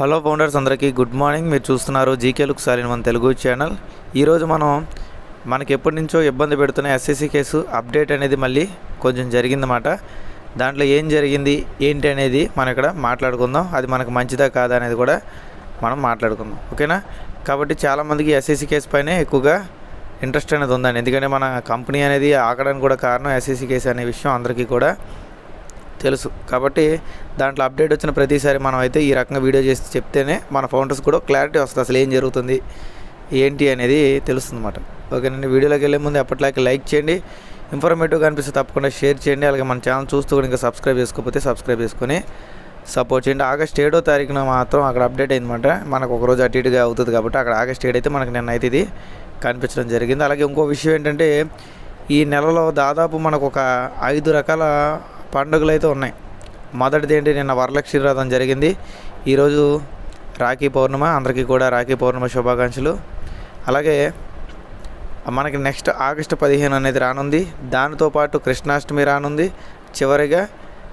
Hello founders అందరికీ good morning మీరు చూస్తున్నారు జీకే లుక్ సాలిన్ మన తెలుగు ఛానల్ ఈరోజు మనం మనకి ఎప్పటి నుంచో ఇబ్బంది పెడుతున్న ఎస్ఎస్సి కేసు అప్డేట్ అనేది మళ్ళీ కొంచెం జరిగిందన్నమాట. దాంట్లో ఏం జరిగింది ఏంటి అనేది మనం ఇక్కడ మాట్లాడుకుందాం. అది మనకు మంచిదా కాదా అనేది కూడా మనం మాట్లాడుకుందాం. ఓకేనా? కాబట్టి చాలామందికి ఎస్ఎస్సి కేసు పైనే ఎక్కువగా ఇంట్రెస్ట్ అనేది ఉందండి. ఎందుకంటే మన కంపెనీ అనేది ఆగడానికి కూడా కారణం ఎస్ఎస్సి కేసు అనే విషయం అందరికీ కూడా తెలుసు. కాబట్టి దాంట్లో అప్డేట్ వచ్చిన ప్రతిసారి మనం అయితే ఈ రకంగా వీడియో చేసి చెప్తేనే మన ఫౌండర్స్ కూడా క్లారిటీ వస్తుంది. అసలు ఏం జరుగుతుంది ఏంటి అనేది తెలుస్తుంది అన్నమాట ఓకేనండి వీడియోలోకి వెళ్ళే ముందు ఎప్పటిలాగే లైక్ చేయండి. ఇన్ఫర్మేటివ్గా అనిపిస్తే తప్పకుండా షేర్ చేయండి. అలాగే మన ఛానల్ చూస్తూ కూడా ఇంకా సబ్స్క్రైబ్ చేసుకోకపోతే సబ్స్క్రైబ్ చేసుకొని సపోర్ట్ చేయండి. ఆగస్ట్ ఏడో తారీఖున మాత్రం అక్కడ అప్డేట్ అయిందన్నమాట. మనకు ఒక రోజు అటు ఇటుగా అవుతుంది కాబట్టి అక్కడ ఆగస్ట్ ఏడు అయితే మనకు నిన్న అయితే ఇది కనిపించడం జరిగింది. అలాగే ఇంకో విషయం ఏంటంటే ఈ నెలలో దాదాపు మనకు ఒక ఐదు రకాల పండుగలు అయితే ఉన్నాయి. మొదటిది ఏంటి? నిన్న వరలక్ష్మి వ్రతం జరిగింది. ఈరోజు రాఖీ పౌర్ణమ. అందరికీ కూడా రాఖీ పౌర్ణమ శుభాకాంక్షలు. అలాగే మనకి నెక్స్ట్ ఆగస్టు పదిహేను అనేది రానుంది. దానితో పాటు కృష్ణాష్టమి రానుంది. చివరిగా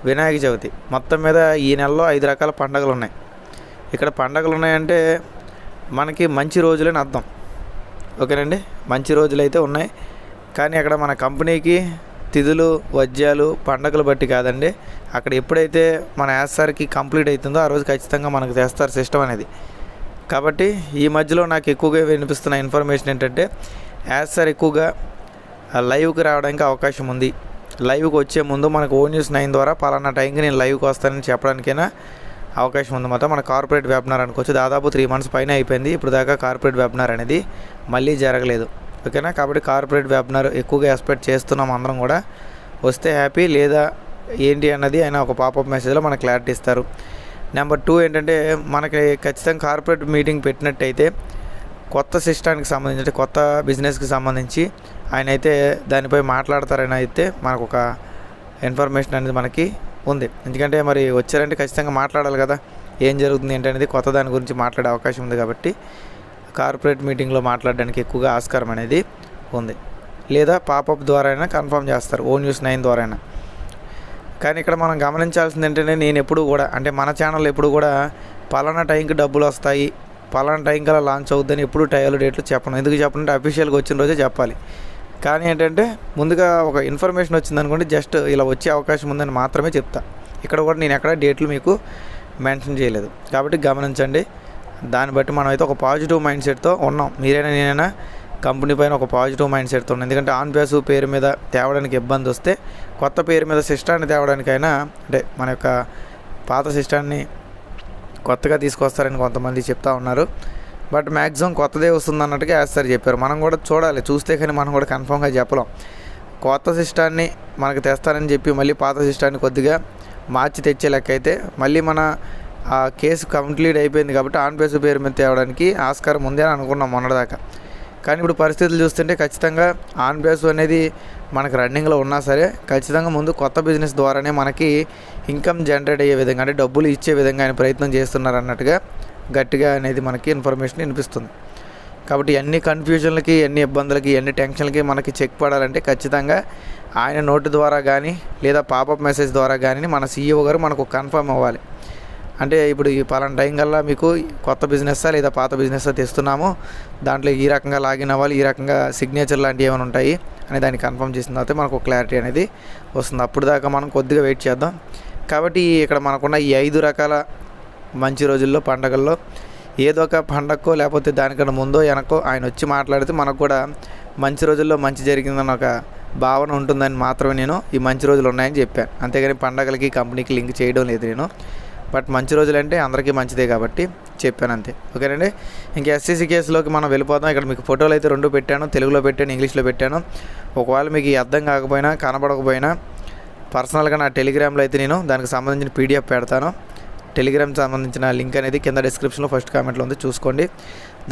వినాయక చవితి. మొత్తం మీద ఈ నెలలో ఐదు రకాల పండగలు ఉన్నాయి. ఇక్కడ పండగలు ఉన్నాయంటే మనకి మంచి రోజులని అర్థం. ఓకేనండి? మంచి రోజులు అయితే ఉన్నాయి. కానీ అక్కడ మన కంపెనీకి తిథులు వజ్యాలు పండగలు బట్టి కాదండి. అక్కడ ఎప్పుడైతే మన యాసార్కి కంప్లీట్ అవుతుందో ఆ రోజు ఖచ్చితంగా మనకు తెస్తారు సిస్టమ్ అనేది. కాబట్టి ఈ మధ్యలో నాకు ఎక్కువగా వినిపిస్తున్న ఇన్ఫర్మేషన్ ఏంటంటే యాసర్ ఎక్కువగా లైవ్కి రావడానికి అవకాశం ఉంది. లైవ్కి వచ్చే ముందు మనకు ఓ న్యూస్ నైన్ ద్వారా పలానా టైంకి నేను లైవ్కి వస్తానని చెప్పడానికైనా అవకాశం ఉంది. మొత్తం మన కార్పొరేట్ వెబినార్ అనుకోవచ్చు. దాదాపు త్రీ మంత్స్ పైన అయిపోయింది. ఇప్పుడు దాకా కార్పొరేట్ వెబినార్ అనేది మళ్ళీ జరగలేదు. ఓకేనా? కాబట్టి కార్పొరేట్ వెబినార్ ఎక్కువగా ఎక్స్పెక్ట్ చేస్తున్నాం అందరం కూడా. వస్తే హ్యాపీ లేదా ఏంటి అన్నది ఆయన ఒక పాపప్ మెసేజ్లో మనకు క్లారిటీ ఇస్తారు. నెంబర్ టూ ఏంటంటే మనకి ఖచ్చితంగా కార్పొరేట్ మీటింగ్ పెట్టినట్టయితే కొత్త సిస్టానికి సంబంధించి అంటే కొత్త బిజినెస్కి సంబంధించి ఆయన అయితే దానిపై మాట్లాడతారని అయితే మనకు ఒక ఇన్ఫర్మేషన్ అనేది మనకి ఉంది. ఎందుకంటే మరి వచ్చారంటే ఖచ్చితంగా మాట్లాడాలి కదా. ఏం జరుగుతుంది ఏంటనేది కొత్త దాని గురించి మాట్లాడే అవకాశం ఉంది కాబట్టి. కార్పొరేట్ మీటింగ్లో మాట్లాడడానికి ఎక్కువగా ఆస్కారం అనేది ఉంది. లేదా పాపప్ ద్వారా అయినా కన్ఫర్మ్ చేస్తారు ఓ న్యూస్ నైన్ ద్వారా అయినా కానీ ఇక్కడ మనం గమనించాల్సింది ఏంటంటే నేను ఎప్పుడు కూడా అంటే మన ఛానల్ ఎప్పుడు కూడా పలానా టైంకి డబ్బులు వస్తాయి పలానా టైం కల్లా లాంచ్ అవుద్దని ఎప్పుడు టైలు డేట్లు చెప్పను. ఎందుకు చెప్పనంటే అఫీషియల్గా వచ్చిన రోజే చెప్పాలి. కానీ ఏంటంటే ముందుగా ఒక ఇన్ఫర్మేషన్ వచ్చింది అనుకోండి జస్ట్ ఇలా వచ్చే అవకాశం ఉందని మాత్రమే చెప్తా. ఇక్కడ కూడా నేను ఎక్కడ డేట్లు మీకు మెన్షన్ చేయలేదు. కాబట్టి గమనించండి. దాన్ని బట్టి మనం అయితే ఒక పాజిటివ్ మైండ్ సెట్తో ఉన్నాం. మీరైనా నేనైనా కంపెనీ పైన ఒక పాజిటివ్ మైండ్ సెట్తో ఉన్నాం. ఎందుకంటే ఆన్ బేస్ పేరు మీద తేవడానికి ఇబ్బంది వస్తే కొత్త పేరు మీద సిస్టాన్ని తేవడానికైనా అంటే మన యొక్క పాత సిస్టాన్ని కొత్తగా తీసుకొస్తారని కొంతమంది చెప్తా ఉన్నారు. బట్ మ్యాక్సిమం కొత్తదే వస్తుంది అన్నట్టుగా వేస్తారు చెప్పారు. మనం కూడా చూడాలి. చూస్తే కానీ మనం కూడా కన్ఫామ్గా చెప్పలేం. కొత్త సిస్టాన్ని మనకు తెస్తారని చెప్పి మళ్ళీ పాత సిస్టాన్ని కొద్దిగా మార్చి తెచ్చే లెక్క అయితే మళ్ళీ మన ఆ కేసు కంప్లీట్ అయిపోయింది కాబట్టి ఆన్ బేస్ పేరు మీద తేవడానికి ఆస్కారం ఉంది అని అనుకున్నాం మొన్నటిదాకా. కానీ ఇప్పుడు పరిస్థితులు చూస్తుంటే ఖచ్చితంగా ఆన్ బేస్ అనేది మనకు రన్నింగ్లో ఉన్నా సరే ఖచ్చితంగా ముందు కొత్త బిజినెస్ ద్వారానే మనకి ఇన్కమ్ జనరేట్ అయ్యే విధంగా అంటే డబ్బులు ఇచ్చే విధంగా ఆయన ప్రయత్నం చేస్తున్నారు అన్నట్టుగా గట్టిగా అనేది మనకి ఇన్ఫర్మేషన్ వినిపిస్తుంది. కాబట్టి ఎన్ని కన్ఫ్యూజన్లకి ఎన్ని ఇబ్బందులకి ఎన్ని టెన్షన్లకి మనకి చెక్ పడాలంటే ఖచ్చితంగా ఆయన నోటు ద్వారా కానీ లేదా పాపప్ మెసేజ్ ద్వారా కానీ మన సీఈఓ గారు మనకు కన్ఫర్మ్ అవ్వాలి. అంటే ఇప్పుడు ఈ పలానా టైం కల్లా మీకు కొత్త బిజినెస్సా లేదా పాత బిజినెస్ తెస్తున్నాము. దాంట్లో ఈ రకంగా లాగిన్ అవ్వాలి ఈ రకంగా సిగ్నేచర్ లాంటివి ఏమైనా ఉంటాయి అని దాన్ని కన్ఫర్మ్ చేసిన తర్వాత మనకు క్లారిటీ అనేది వస్తుంది. అప్పుడు దాకా మనం కొద్దిగా వెయిట్ చేద్దాం. కాబట్టి ఇక్కడ మనకున్న ఈ ఐదు రకాల మంచి రోజుల్లో పండగల్లో ఏదో ఒక పండగకో లేకపోతే దానికన్నా ముందో వెనకో ఆయన వచ్చి మాట్లాడితే మనకు కూడా మంచి రోజుల్లో మంచి జరిగిందన్న ఒక భావన ఉంటుందని మాత్రమే నేను ఈ మంచి రోజులు ఉన్నాయని చెప్పాను. అంతేగాని పండగలకి కంపెనీకి లింక్ చేయడం లేదు నేను. బట్ మంచి రోజులు అంటే అందరికీ మంచిదే కాబట్టి చెప్పాను అంతే. ఓకేనండి? ఇంకా ఎస్సీసీ కేసులోకి మనం వెళ్ళిపోదాం. ఇక్కడ మీకు ఫోటోలు అయితే రెండు పెట్టాను. తెలుగులో పెట్టాను ఇంగ్లీష్లో పెట్టాను. ఒకవేళ మీకు అర్థం కాకపోయినా కనబడకపోయినా పర్సనల్గా నా టెలిగ్రామ్లో అయితే నేను దానికి సంబంధించిన పీడిఎఫ్ పెడతాను. టెలిగ్రామ్ సంబంధించిన లింక్ అనేది కింద డిస్క్రిప్షన్లో ఫస్ట్ కామెంట్లో ఉంది. చూసుకోండి.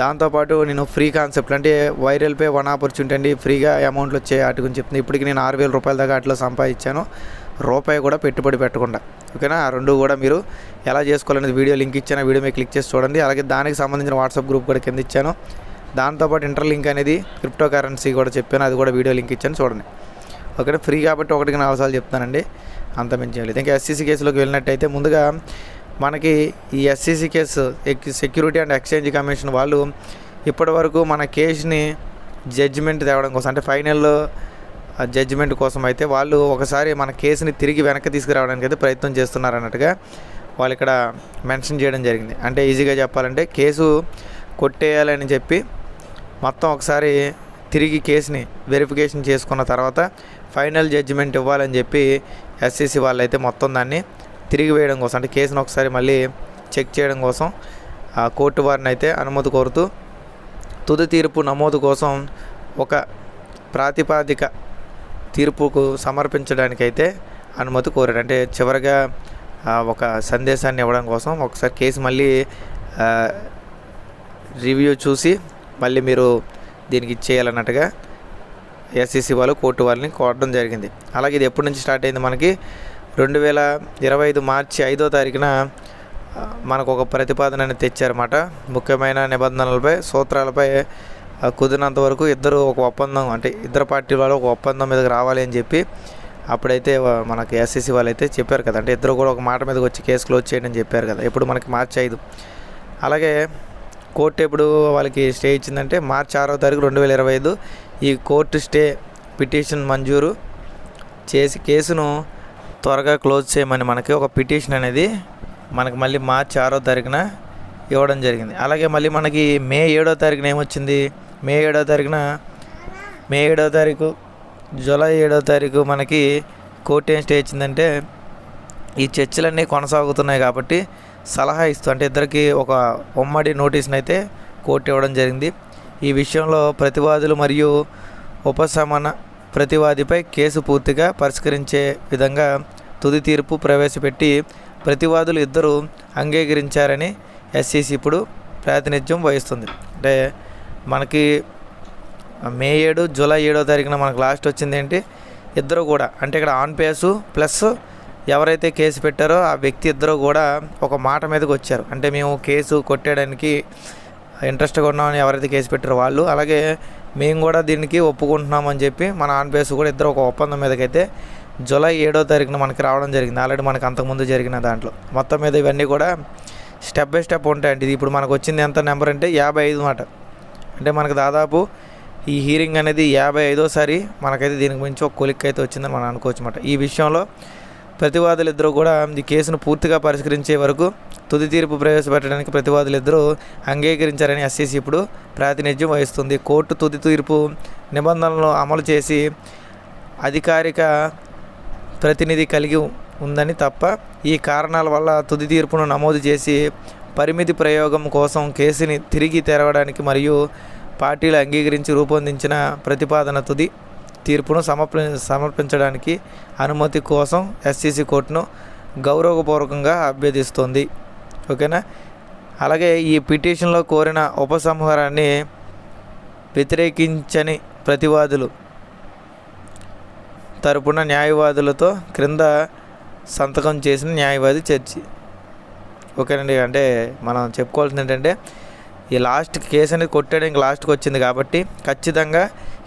దాంతోపాటు నేను ఫ్రీ కాన్సెప్ట్ అంటే వైరల్ పే వన్ ఆపర్చునిటీ అండి. ఫ్రీగా అమౌంట్లు వచ్చే వాటి గురించి చెప్తుంది ఇప్పటికి నేను ఆరు వేల రూపాయల దాకా అట్లా సంపాదించాను. రూపాయి కూడా పెట్టుబడి పెట్టకుండా. ఓకేనా? ఆ రెండు కూడా మీరు ఎలా చేసుకోవాలనేది వీడియో లింక్ ఇచ్చాను. వీడియో మీరు క్లిక్ చేసి చూడండి. అలాగే దానికి సంబంధించిన వాట్సాప్ గ్రూప్ కూడా కింద ఇచ్చాను. దాంతోపాటు ఇంటర్ లింక్ అనేది క్రిప్టో కరెన్సీ కూడా చెప్పాను. అది కూడా వీడియో లింక్ ఇచ్చాను. చూడండి. ఓకే ఫ్రీ కాబట్టి ఒకటికి నాలుగు సార్లు చెప్తానండి. అంత మించి లేదు. ఇంకా ఎస్సీసీ కేసులోకి వెళ్ళినట్టయితే ముందుగా మనకి ఈ SEC case security and exchange commission వాళ్ళు ఇప్పటి వరకు మన కేసుని జడ్జిమెంట్ తేవడం కోసం అంటే ఫైనల్ జడ్జిమెంట్ కోసం అయితే వాళ్ళు ఒకసారి మన కేసుని తిరిగి వెనక్కి తీసుకురావడానికి అయితే ప్రయత్నం చేస్తున్నారు అన్నట్టుగా వాళ్ళు ఇక్కడ మెన్షన్ చేయడం జరిగింది. అంటే ఈజీగా చెప్పాలంటే కేసు కొట్టేయాలని చెప్పి మొత్తం ఒకసారి తిరిగి కేసుని వెరిఫికేషన్ చేసుకున్న తర్వాత ఫైనల్ జడ్జిమెంట్ ఇవ్వాలని చెప్పి ఎస్సీసీ వాళ్ళు అయితే మొత్తం దాన్ని తిరిగి వేయడం కోసం అంటే కేసును ఒకసారి మళ్ళీ చెక్ చేయడం కోసం ఆ కోర్టు వారిని అయితే అనుమతి కోరుతూ తుది తీర్పు నమోదు కోసం ఒక ప్రాతిపాదిక తీర్పుకు సమర్పించడానికైతే అనుమతి కోరాడు అంటే చివరిగా ఒక సందేశాన్ని ఇవ్వడం కోసం ఒకసారి కేసు మళ్ళీ రివ్యూ చూసి మళ్ళీ మీరు దీనికి ఇచ్చేయాలన్నట్టుగా ఎస్సీసీ వాళ్ళు కోర్టు వాళ్ళని కోరడం జరిగింది. అలాగే ఇది ఎప్పటి నుంచి స్టార్ట్ అయింది మనకి? రెండు వేల ఇరవై ఐదు మార్చి ఐదో తారీఖున మనకు ఒక ప్రతిపాదన అనేది తెచ్చారన్నమాట. ముఖ్యమైన నిబంధనలపై సూత్రాలపై కుదిరినంత వరకు ఇద్దరు ఒక ఒప్పందం అంటే ఇద్దరు పార్టీ వాళ్ళు ఒక ఒప్పందం మీదకి రావాలి అని చెప్పి అప్పుడైతే మనకి ఎస్సీసీ వాళ్ళు అయితే చెప్పారు కదా. అంటే ఇద్దరు కూడా ఒక మాట మీదకి వచ్చి కేసు క్లోజ్ చేయండి అని చెప్పారు కదా. ఇప్పుడు మనకి మార్చి ఐదు. అలాగే కోర్టు ఎప్పుడు వాళ్ళకి స్టే ఇచ్చిందంటే మార్చి ఆరో తారీఖు రెండు వేల ఇరవై ఐదు ఈ కోర్టు స్టే పిటిషన్ మంజూరు చేసి కేసును త్వరగా క్లోజ్ చేయమని మనకి ఒక పిటిషన్ అనేది మనకి మళ్ళీ మార్చి ఆరో తారీఖున ఇవ్వడం జరిగింది. అలాగే మళ్ళీ మనకి మే ఏడో తారీఖున ఏమొచ్చింది? మే ఏడో తారీఖున మే ఏడో తారీఖు జూలై ఏడో తారీఖు మనకి కోర్టు ఏం స్టే ఇచ్చిందంటే ఈ చర్చలన్నీ కొనసాగుతున్నాయి కాబట్టి సలహా ఇస్తూ అంటే ఇద్దరికి ఒక ఉమ్మడి నోటీస్ని అయితే కోర్టు ఇవ్వడం జరిగింది. ఈ విషయంలో ప్రతివాదులు మరియు ఉపశమన ప్రతివాదిపై కేసు పూర్తిగా పరిష్కరించే విధంగా తుది తీర్పు ప్రవేశపెట్టి ప్రతివాదులు ఇద్దరు అంగీకరించారని ఎస్సీసీ ఇప్పుడు ప్రాతినిధ్యం వహిస్తుంది. అంటే మనకి మే ఏడు జూలై ఏడో తారీఖున మనకు లాస్ట్ వచ్చింది ఏంటి? ఇద్దరు కూడా. అంటే ఇక్కడ ఆన్ పేసు ప్లస్ ఎవరైతే కేసు పెట్టారో ఆ వ్యక్తి ఇద్దరు కూడా ఒక మాట మీదకి వచ్చారు. అంటే మేము కేసు కొట్టేయడానికి ఇంట్రెస్ట్గా ఉన్నామని ఎవరైతే కేసు పెట్టారో వాళ్ళు. అలాగే మేము కూడా దీనికి ఒప్పుకుంటున్నామని చెప్పి మన ఆన్ పేసు కూడా ఇద్దరు ఒక ఒప్పందం మీదకైతే జూలై ఏడో తారీఖున మనకి రావడం జరిగింది. ఆల్రెడీ మనకు అంతకుముందు జరిగిన దాంట్లో. మొత్తం మీద ఇవన్నీ కూడా స్టెప్ బై స్టెప్ ఉంటాయండి. ఇది ఇప్పుడు మనకు వచ్చింది ఎంత నెంబర్ అంటే యాభై ఐదు మాట. అంటే మనకు దాదాపు ఈ హీరింగ్ అనేది యాభై ఐదోసారి మనకైతే దీనికి మించి ఒక కొలిక్ అయితే వచ్చిందని మనం అనుకోవచ్చు అన్నమాట ఈ విషయంలో ప్రతివాదులు ఇద్దరు కూడా ఈ కేసును పూర్తిగా పరిష్కరించే వరకు తుది తీర్పు ప్రవేశపెట్టడానికి ప్రతివాదులు ఇద్దరు అంగీకరించారని ఎస్సీసీ ఇప్పుడు ప్రాతినిధ్యం వహిస్తుంది. కోర్టు తుది తీర్పు నిబంధనలను అమలు చేసి అధికారిక ప్రతినిధి కలిగి ఉందని తప్ప ఈ కారణాల వల్ల తుది తీర్పును నమోదు చేసి పరిమితి ప్రయోగం కోసం కేసుని తిరిగి తెరవడానికి మరియు పార్టీలు అంగీకరించి రూపొందించిన ప్రతిపాదన తుది తీర్పును సమర్పి సమర్పించడానికి అనుమతి కోసం ఎస్సీసీ కోర్టును గౌరవపూర్వకంగా అభ్యర్థిస్తోంది. ఓకేనా? అలాగే ఈ పిటిషన్లో కోరిన ఉపసంహారాన్ని వ్యతిరేకించని ప్రతివాదులు తరపున న్యాయవాదులతో క్రింద సంతకం చేసిన న్యాయవాది చర్చి ఓకేనండి అంటే మనం చెప్పుకోవాల్సింది ఏంటంటే ఈ లాస్ట్ కేసు అనేది కొట్టడానికి లాస్ట్కి వచ్చింది కాబట్టి ఖచ్చితంగా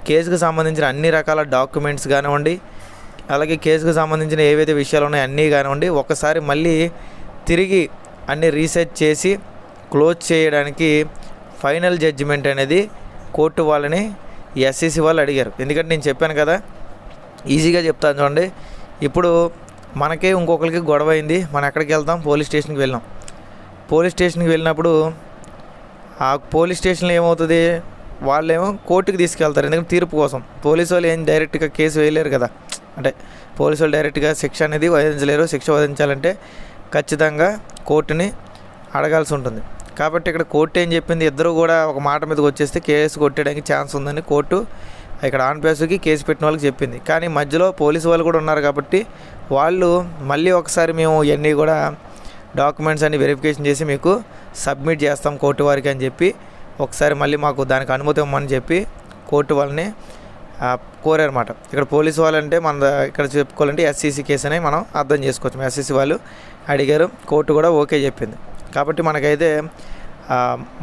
కేసుకు సంబంధించిన అన్ని రకాల డాక్యుమెంట్స్ కానివ్వండి అలాగే కేసుకు సంబంధించిన ఏవైతే విషయాలు ఉన్నాయో అన్నీ కానివ్వండి ఒకసారి మళ్ళీ తిరిగి అన్ని రీసెర్చ్ చేసి క్లోజ్ చేయడానికి ఫైనల్ జడ్జిమెంట్ అనేది కోర్టు వాళ్ళని ఎస్సీసీ వాళ్ళు అడిగారు. ఎందుకంటే నేను చెప్పాను కదా ఈజీగా చెప్తాను చూడండి. ఇప్పుడు మనకే ఇంకొకరికి గొడవ అయింది మనం ఎక్కడికి వెళ్తాం? పోలీస్ స్టేషన్కి వెళ్ళాం. పోలీస్ స్టేషన్కి వెళ్ళినప్పుడు ఆ పోలీస్ స్టేషన్లో ఏమవుతుంది? వాళ్ళేమో కోర్టుకి తీసుకెళ్తారు. ఎందుకంటే తీర్పు కోసం. పోలీసు వాళ్ళు ఏం డైరెక్ట్గా కేసు వేయలేరు కదా. అంటే పోలీసు వాళ్ళు డైరెక్ట్గా శిక్ష అనేది వధించలేరు శిక్ష వధించాలంటే ఖచ్చితంగా కోర్టుని అడగాల్సి ఉంటుంది. కాబట్టి ఇక్కడ కోర్టు ఏం చెప్పింది? ఇద్దరు కూడా ఒక మాట మీదకి వచ్చేస్తే కేసు కొట్టడానికి ఛాన్స్ ఉందని కోర్టు ఇక్కడ ఆన్ కేసు పెట్టిన వాళ్ళకి చెప్పింది. కానీ మధ్యలో పోలీసు వాళ్ళు కూడా ఉన్నారు కాబట్టి వాళ్ళు మళ్ళీ ఒకసారి మేము ఇవన్నీ కూడా డాక్యుమెంట్స్ అన్ని వెరిఫికేషన్ చేసి మీకు సబ్మిట్ చేస్తాం కోర్టు వారికి అని చెప్పి. ఒకసారి మళ్ళీ మాకు దానికి అనుమతి ఇవ్వమని చెప్పి కోర్టు వాళ్ళని కోరారన్నమాట. ఇక్కడ పోలీసు వాళ్ళంటే మన ఇక్కడ చెప్పుకోవాలంటే ఎస్సీసీ కేసు అని మనం అర్థం చేసుకోవచ్చు. ఎస్సీసీ వాళ్ళు అడిగారు కోర్టు కూడా ఓకే చెప్పింది. కాబట్టి మనకైతే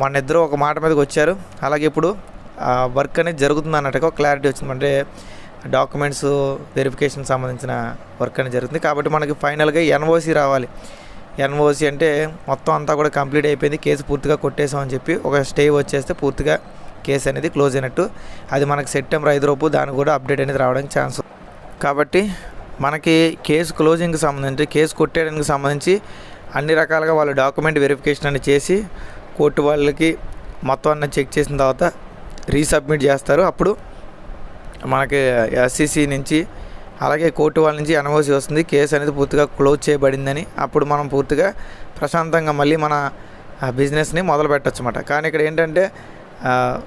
మన ఇద్దరు ఒక మాట మీదకి వచ్చారు. అలాగే ఇప్పుడు వర్క్ అనేది జరుగుతుంది అన్నట్టుగా క్లారిటీ వచ్చింది. అంటే డాక్యుమెంట్స్ వెరిఫికేషన్ సంబంధించిన వర్క్ అనేది జరుగుతుంది. కాబట్టి మనకి ఫైనల్గా ఎన్ఓసి రావాలి. ఎన్ఓసి అంటే మొత్తం అంతా కూడా కంప్లీట్ అయిపోయింది. కేసు పూర్తిగా కొట్టేసామని చెప్పి ఒక స్టే వచ్చేస్తే పూర్తిగా కేసు అనేది క్లోజ్ అయినట్టు. అది మనకు సెప్టెంబర్ ఐదు రూపు దానికి కూడా అప్డేట్ అనేది రావడానికి ఛాన్స్ కాబట్టి మనకి కేసు క్లోజింగ్కి సంబంధించి కేసు కొట్టేయడానికి సంబంధించి అన్ని రకాలుగా వాళ్ళు డాక్యుమెంట్ వెరిఫికేషన్ అని చేసి కోర్టు వాళ్ళకి మొత్తం అన్న చెక్ చేసిన తర్వాత రీసబ్మిట్ చేస్తారు. అప్పుడు మనకి ఎస్సీసీ నుంచి అలాగే కోర్టు వాళ్ళ నుంచి ఎన్ఓసి వస్తుంది. కేసు అనేది పూర్తిగా క్లోజ్ చేయబడిందని అప్పుడు మనం పూర్తిగా ప్రశాంతంగా మళ్ళీ మన బిజినెస్ని మొదలు పెట్టచ్చు అన్నమాట. కానీ ఇక్కడ ఏంటంటే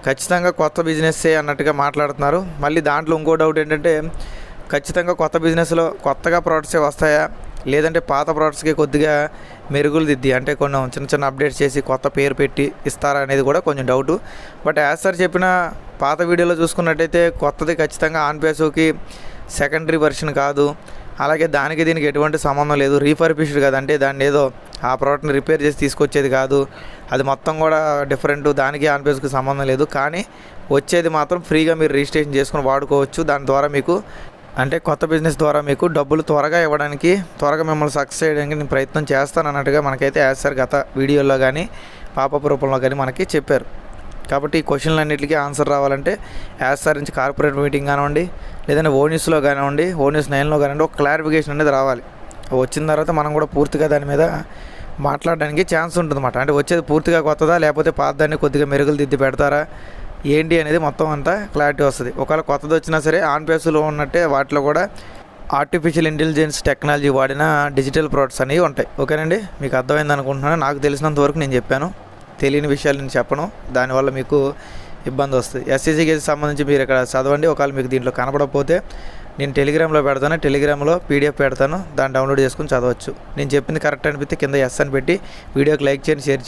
ఖచ్చితంగా కొత్త బిజినెస్సే అన్నట్టుగా మాట్లాడుతున్నారు. మళ్ళీ దాంట్లో ఇంకో డౌట్ ఏంటంటే ఖచ్చితంగా కొత్త బిజినెస్లో కొత్తగా ప్రోడక్ట్సే వస్తాయా? లేదంటే పాత ప్రోడక్ట్స్కి కొద్దిగా మెరుగులు దిద్ది అంటే కొన్ని చిన్న చిన్న అప్డేట్స్ చేసి కొత్త పేరు పెట్టి ఇస్తారా అనేది కూడా కొంచెం డౌటు బట్ యాజ్ సార్ చెప్పిన పాత వీడియోలో చూసుకున్నట్టయితే కొత్తది ఖచ్చితంగా ఆన్ పేసోకి సెకండరీ వెర్షన్ కాదు. అలాగే దానికి దీనికి ఎటువంటి సంబంధం లేదు. రీఫర్బిష్డ్ కదా. అంటే దాన్ని ఏదో ఆ ప్రోడక్ట్ని రిపేర్ చేసి తీసుకొచ్చేది కాదు. అది మొత్తం కూడా డిఫరెంట్ దానికి ఆన్పేస్కి సంబంధం లేదు. కానీ వచ్చేది మాత్రం ఫ్రీగా మీరు రిజిస్ట్రేషన్ చేసుకుని వాడుకోవచ్చు. దాని ద్వారా మీకు అంటే కొత్త బిజినెస్ ద్వారా మీకు డబ్బులు త్వరగా ఇవ్వడానికి త్వరగా మిమ్మల్ని సక్సెస్ చేయడానికి నేను ప్రయత్నం చేస్తాను అన్నట్టుగా మనకైతే యాజ్ సార్ గత వీడియోలో కానీ పాపప్ రూపంలో కానీ మనకి చెప్పారు. కాబట్టి ఈ క్వశ్చన్లు అన్నిటికీ ఆన్సర్ రావాలంటే యాజ్ సార్ నుంచి కార్పొరేట్ మీటింగ్ కానివ్వండి లేదంటే ఓ కానివ్వండి ఓ నైన్లో కానివ్వండి ఒక క్లారిఫికేషన్ అనేది రావాలి. వచ్చిన తర్వాత మనం కూడా పూర్తిగా దాని మీద మాట్లాడడానికి ఛాన్స్ ఉంటుందన్నమాట. అంటే వచ్చేది పూర్తిగా కొత్తదా లేకపోతే పాత దాన్ని కొద్దిగా మెరుగులు దిద్ది పెడతారా ఏంటి అనేది మొత్తం అంతా క్లారిటీ వస్తుంది. ఒకవేళ కొత్తది వచ్చినా సరే ఆన్ పేస్లో ఉన్నట్టే వాటిలో కూడా ఆర్టిఫిషియల్ ఇంటెలిజెన్స్ టెక్నాలజీ వాడిన డిజిటల్ ప్రోడక్ట్స్ అనేవి ఉంటాయి. ఓకేనండి? మీకు అర్థమైంది అనుకుంటున్నాను. నాకు తెలిసినంత వరకు నేను చెప్పాను. తెలియని విషయాలు నేను చెప్పను. దానివల్ల మీకు ఇబ్బంది వస్తుంది. ఎస్సీసీ కేసు సంబంధించి మీరు ఇక్కడ చదవండి. ఒకవేళ మీకు దీంట్లో కనపడకపోతే నేను టెలిగ్రామ్లో పెడతాను. టెలిగ్రామ్లో పీడిఎఫ్ పెడతాను. దాన్ని డౌన్లోడ్ చేసుకుని చదవచ్చు. నేను చెప్పింది కరెక్ట్ అనిపిస్తే కింద ఎస్ అని పెట్టి వీడియోకి లైక్ చేయండి షేర్ చేయండి.